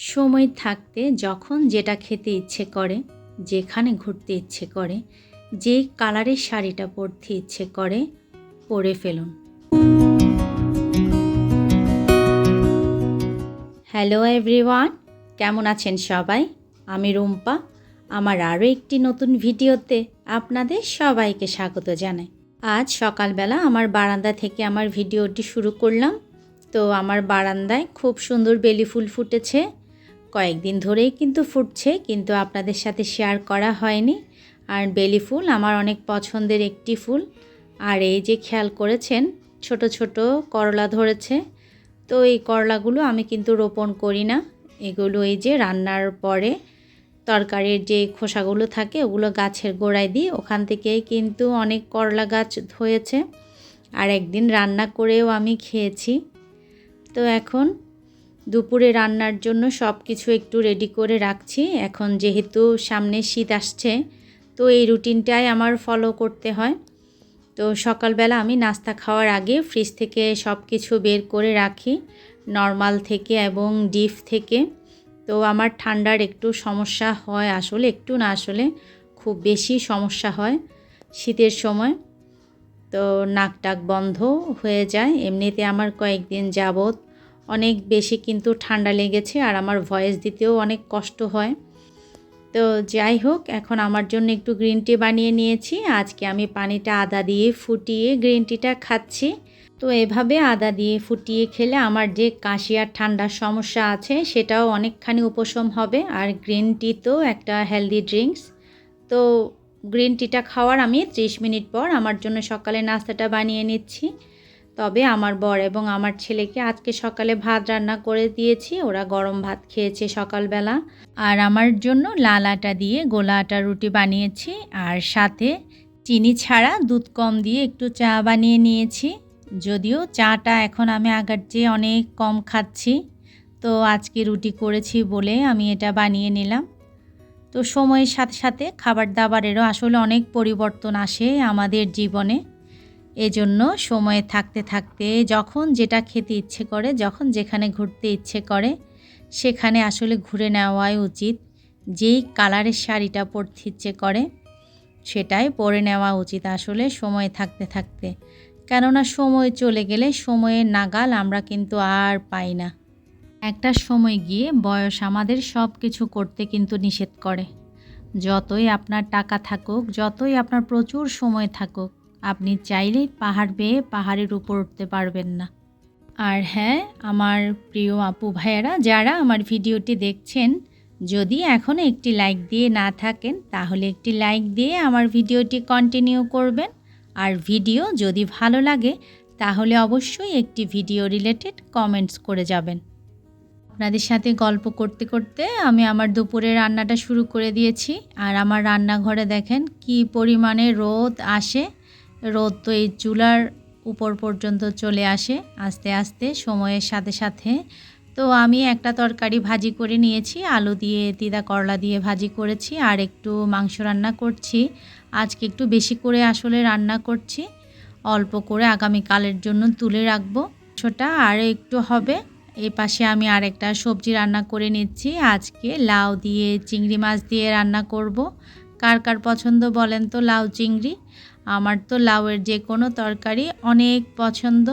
সময় থাকতে যখন যেটা খেতে ইচ্ছে করে, যেখানে ঘুরতে ইচ্ছে করে, যে কালারের শাড়িটা পরতে ইচ্ছে করে, পরে ফেলুন। হ্যালো এভরিওয়ান কেমন আছেন সবাই? আমি রুম্পা। আমার আরও একটি নতুন ভিডিওতে আপনাদের সবাইকে স্বাগত জানাই। আজ সকালবেলা আমার বারান্দা থেকে আমার ভিডিওটি শুরু করলাম। তো আমার বারান্দায় খুব সুন্দর বেলি ফুল ফুটেছে। কয়েকদিন ধরেই কিন্তু ফুটছে, কিন্তু আপনাদের সাথে শেয়ার করা হয়নি। আর বেলি ফুল আমার অনেক পছন্দের একটি ফুল। আর এই যে খেয়াল করেছেন, ছোট ছোট করলা ধরেছে। তো এই করলাগুলো আমি কিন্তু রোপণ করি না। এগুলো এই যে রান্নার পরে তরকারির যে খোসাগুলো থাকে, ওগুলো গাছের গোড়ায় দিই। ওখান থেকেই কিন্তু অনেক করলা গাছ হয়েছে আর একদিন রান্না করেও আমি খেয়েছি। তো এখন দুপুরে রান্নার জন্য সব কিছু একটু রেডি করে রাখছি। এখন যেহেতু সামনে শীত আসছে, তো এই রুটিনটাই আমার ফলো করতে হয়। তো সকালবেলা আমি নাস্তা খাওয়ার আগে ফ্রিজ থেকে সব কিছু বের করে রাখি নর্মাল থেকে এবং ডিপ থেকে। তো আমার ঠান্ডার একটু সমস্যা হয় আসলে, একটু না আসলে খুব বেশি সমস্যা হয় শীতের সময়। তো নাক টাক বন্ধ হয়ে যায়। এমনিতে আমার কয়েকদিন যাবত অনেক বেশি কিন্তু ঠান্ডা লেগেছে আর আমার ভয়েস দিতেও অনেক কষ্ট হয়। তো যাই হোক, এখন আমার জন্য একটু গ্রিন টি বানিয়ে নিয়েছি। আজকে আমি পানিটা আদা দিয়ে ফুটিয়ে গ্রিন টিটা খাচ্ছি। তো এভাবে আদা দিয়ে ফুটিয়ে খেলে আমার যে কাশি আর ঠান্ডার সমস্যা আছে, সেটাও অনেকখানি উপশম হবে। আর গ্রিন টি তো একটা হেলদি ড্রিঙ্কস। তো গ্রিন টিটা খাওয়ার আমি ত্রিশ মিনিট পর আমার জন্য সকালে নাস্তাটা বানিয়ে নিচ্ছি। তবে আমার বর এবং আমার ছেলেকে আজকে সকালে ভাত রান্না করে দিয়েছি। ওরা গরম ভাত খেয়েছে সকালবেলা। আর আমার জন্য লাল আটা দিয়ে গোলা আটা রুটি বানিয়েছি। আর সাথে চিনি ছাড়া দুধ কম দিয়ে একটু চা বানিয়ে নিয়েছি। যদিও চাটা এখন আমি আগার চেয়ে অনেক কম খাচ্ছি। তো আজকে রুটি করেছি বলে আমি এটা বানিয়ে নিলাম। তো সময়ের সাথে সাথে খাবার দাবারেরও আসলে অনেক পরিবর্তন আসে আমাদের জীবনে। এজন্য সময়ে থাকতে থাকতে যখন যেটা খেতে ইচ্ছে করে, যখন যেখানে ঘুরতে ইচ্ছে করে, সেখানে আসলে ঘুরে নেওয়াই উচিত। যেই কালারের শাড়িটা পরতে ইচ্ছে করে, সেটাই পরে নেওয়া উচিত আসলে সময় থাকতে থাকতে। কেননা সময় চলে গেলে সময়ের নাগাল আমরা কিন্তু আর পাই না। একটা সময় গিয়ে বয়স আমাদের সব কিছু করতে কিন্তু নিষেধ করে। যতই আপনার টাকা থাকুক, যতই আপনার প্রচুর সময় থাকুক আপনি চাইলেই পাহাড় বেয়ে পাহাড়ের উপর উঠতে পারবেন না। আর হ্যাঁ আমার প্রিয় আপু ভাইয়েরা, যারা আমার ভিডিওটি দেখছেন, যদি এখনও একটি লাইক দিয়ে না থাকেন, তাহলে একটি লাইক দিয়ে আমার ভিডিওটি কন্টিনিউ করবেন। আর ভিডিও যদি ভালো লাগে, তাহলে অবশ্যই একটি ভিডিও রিলেটেড কমেন্টস করে যাবেন। আপনাদের সাথে গল্প করতে করতে আমি আমার দুপুরে রান্নাটা শুরু করে দিয়েছি। আর আমার রান্নাঘরে দেখেন কি পরিমাণে রোদ আসে। রোদ তো এই চুলার উপর পর্যন্ত চলে আসে আস্তে আস্তে, সময়ের সাথে সাথে। তো আমি একটা তরকারি ভাজি করে নিয়েছি, আলু দিয়ে তিদা করলা দিয়ে ভাজি করেছি, আর একটু মাংস রান্না করছি। আজকে একটু বেশি করে আসলে রান্না করছি। অল্প করে আগামীকালের জন্য তুলে রাখব ছোটা আর একটু হবে। এই পাশে আমি আরেকটা সবজি রান্না করে নিচ্ছি। আজকে লাউ দিয়ে, চিংড়ি মাছ দিয়ে রান্না করব। কার কার পছন্দ বলেন তো লাউ, চিংড়ি? আমার তো লাউয়ের যে কোনো তরকারি অনেক পছন্দ।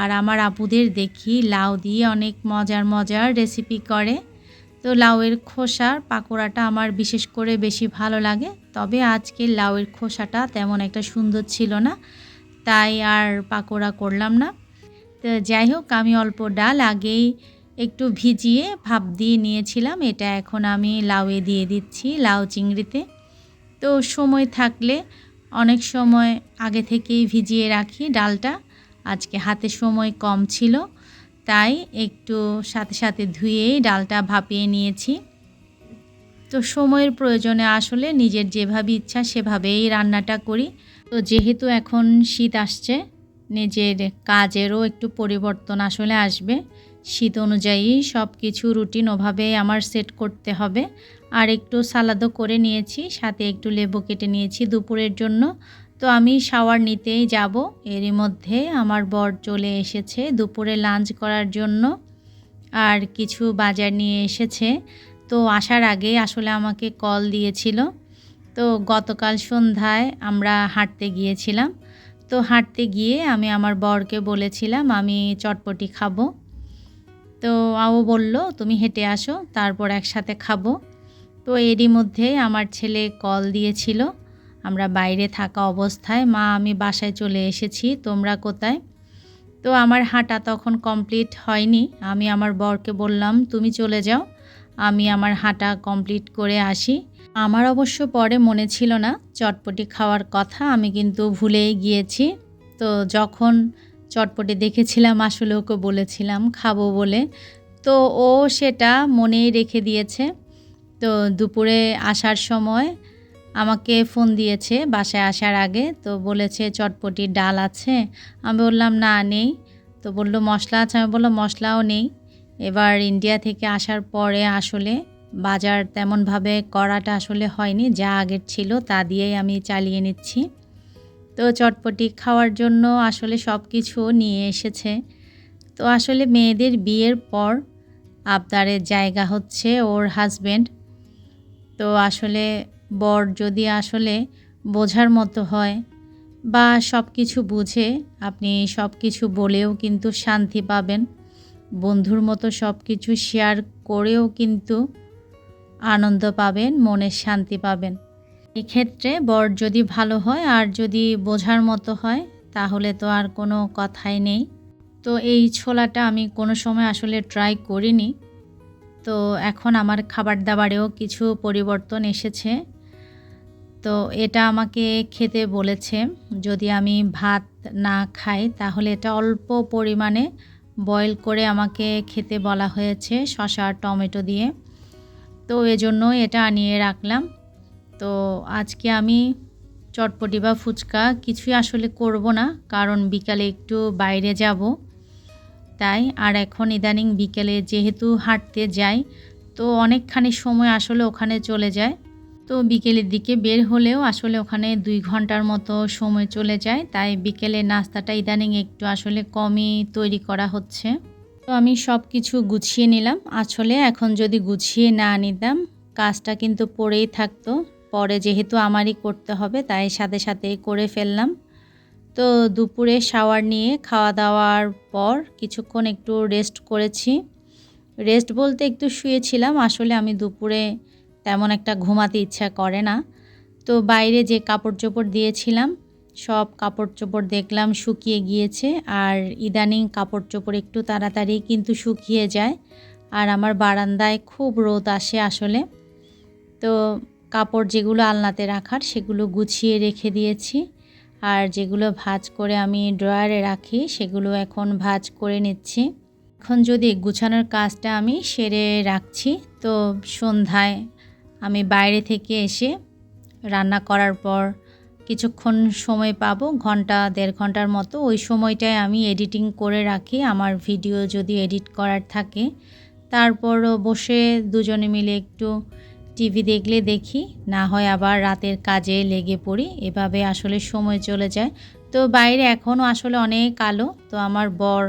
আর আমার আপুদের দেখি লাউ দিয়ে অনেক মজার মজার রেসিপি করে। তো লাউয়ের খোসার পাকোড়াটা আমার বিশেষ করে বেশি ভালো লাগে। তবে আজকে লাউয়ের খোসাটা তেমন একটা সুন্দর ছিল না, তাই আর পাকোড়া করলাম না। তো যাই হোক, আমি অল্প ডাল আগেই একটু ভিজিয়ে ভাপ দিয়ে নিয়েছিলাম। এটা এখন আমি লাউয়ে দিয়ে দিচ্ছি, লাউ চিংড়িতে। তো সময় থাকলে অনেক সময় আগে থেকেই ভিজিয়ে রাখি ডালটা। আজকে হাতে সময় কম ছিল, তাই একটু সাথে সাথে ধুয়েই ডালটা ভাপিয়ে নিয়েছি। তো সময়ের প্রয়োজনে আসলে নিজের যেভাবে ইচ্ছা সেভাবেই রান্নাটা করি। তো যেহেতু এখন শীত আসছে, নিজের কাজেরও একটু পরিবর্তন আসলে আসবে। শীত অনুযায়ী সব কিছু রুটিন ওভাবে আমার সেট করতে হবে। আর একটু সালাদও করে নিয়েছি, সাথে একটু লেবু কেটে নিয়েছি দুপুরের জন্য। তো আমি শাওয়ার নিতেই যাব। এরই মধ্যে আমার বর চলে এসেছে দুপুরে লাঞ্চ করার জন্য। আর কিছু বাজার নিয়ে এসেছে। তো আসার আগে আসলে আমাকে কল দিয়েছিল। তো গতকাল সন্ধ্যায় আমরা হাঁটতে গিয়েছিলাম। তো হাঁটতে গিয়ে আমি আমার বরকে বলেছিলাম, আমি চটপটি খাব। তো ও বলল, তুমি হেঁটে আসো, তারপর একসাথে খাব। তো এরই মধ্যে আমার ছেলে কল দিয়েছিল, আমরা বাইরে থাকা অবস্থায়, মা আমি বাসায় চলে এসেছি, তোমরা কোথায়? তো আমার হাঁটা তখন কমপ্লিট হয়নি, আমি আমার বরকে বললাম, তুমি চলে যাও, আমি আমার হাঁটা কমপ্লিট করে আসি। আমার অবশ্য পরে মনে ছিল না, চটপটি খাওয়ার কথা, আমি কিন্তু ভুলেই গিয়েছি। তো যখন চটপটি দেখেছিলাম, আসলে ওকে বলেছিলাম, খাব বলে। তো ও সেটা মনেই রেখে দিয়েছে। তো দুপুরে আসার সময় আমাকে ফোন দিয়েছে বাসায় আসার আগে। তো বলেছে চটপটির ডাল আছে? আমি বললাম, না, নেই। তো বলল, মশলা আছে? আমি বললাম, মশলাও নেই। এবার ইন্ডিয়া থেকে আসার পরে আসলে বাজার তেমনভাবে করাটা আসলে হয়নি, যা আগের ছিল তা দিয়েই আমি চালিয়ে নিচ্ছি। তো চটপটি খাওয়ার জন্য আসলে সব কিছু নিয়ে এসেছে। তো আসলে মেয়েদের বিয়ের পর আবদারের জায়গা হচ্ছে ওর হাজব্যান্ড তো আসলে বর যদি আসলে বোঝার মতো হয় বা সব কিছু বুঝে, আপনি সব কিছু বলেও কিন্তু শান্তি পাবেন। বন্ধুর মতো সব কিছু শেয়ার করেও কিন্তু আনন্দ পাবেন, মনের শান্তি পাবেন। এক্ষেত্রে বর যদি ভালো হয় আর যদি বোঝার মতো হয়, তাহলে তো আর কোনো কথাই নেই। তো এই ছোলাটা আমি কোনো সময় আসলে ট্রাই করিনি। তো এখন আমার খাবার দাবারেও কিছু পরিবর্তন এসেছে। তো এটা আমাকে খেতে বলেছে, যদি আমি ভাত না খাই, তাহলে এটা অল্প পরিমাণে বয়েল করে আমাকে খেতে বলা হয়েছে শশা টমেটো দিয়ে। তো এজন্য এটা আনিয়ে রাখলাম। তো আজকে আমি চটপটি বা ফুচকা কিছুই আসলে করব না, কারণ বিকালে একটু বাইরে যাব। তাই আর এখন ইদানিং বিকেলে যেহেতু হাঁটতে যাই, তো অনেকখানি সময় আসলে ওখানে চলে যায়। তো বিকেলের দিকে বের হলেও আসলে ওখানে দুই ঘণ্টার মতো সময় চলে যায়, তাই বিকেলে নাস্তাটা ইদানিং একটু আসলে কমই তৈরি করা হচ্ছে। তো আমি সব কিছু গুছিয়ে নিলাম। আসলে এখন যদি গুছিয়ে না নিতাম, কাজটা কিন্তু পড়েই থাকতো। পরে যেহেতু আমারই করতে হবে, তাই সাথে সাথে করে ফেললাম। তো দুপুরে শাওয়ার নিয়ে খাওয়া দাওয়ার পর কিছুক্ষণ একটু রেস্ট করেছি। রেস্ট বলতে একটু শুয়েছিলাম, আসলে আমি দুপুরে তেমন একটা ঘুমাতে ইচ্ছা করে না। তো বাইরে যে কাপড় চোপড় দিয়েছিলাম, সব কাপড় চোপড় দেখলাম শুকিয়ে গিয়েছে, আর ইদানিং কাপড় চোপড় একটু তাড়াতাড়ি কিন্তু শুকিয়ে যায়, আর আমার বারান্দায় খুব রোদ আসে আসলে। তো কাপড় যেগুলো আলনাতে রাখার সেগুলো গুছিয়ে রেখে দিয়েছি। আর যেগুলো ভাজ করে আমি ড্রয়ারে রাখি, সেগুলো এখন ভাজ করে নিচ্ছি। এখন যদি গুছানোর কাজটা আমি সেরে রাখছি, তো সন্ধ্যায় আমি বাইরে থেকে এসে রান্না করার পর কিছুক্ষণ সময় পাবো, ঘণ্টা, দেড় ঘণ্টার মতো ওই সময়টায় আমি এডিটিং করে রাখি। আমার ভিডিও যদি এডিট করার থাকে, তারপরও বসে দুজনে মিলে একটু টিভি দেখলে দেখি, না হয় আবার রাতের কাজে লেগে পড়ি, এভাবে আসলে সময় চলে যায়। তো বাইরে এখনও আসলে অনেক আলো, তো আমার বর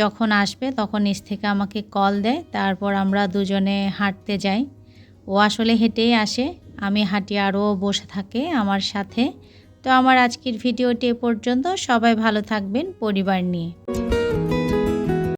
যখন আসবে তখন নিচ থেকে আমাকে কল দেয়, তারপর আমরা দুজনে হাঁটতে যাই। ও আসলে হেঁটেই আসে, আমি হাঁটি আরও বসে থাকে আমার সাথে। তো আমার আজকের ভিডিওটি এ পর্যন্ত, সবাই ভালো থাকবেন পরিবার নিয়ে।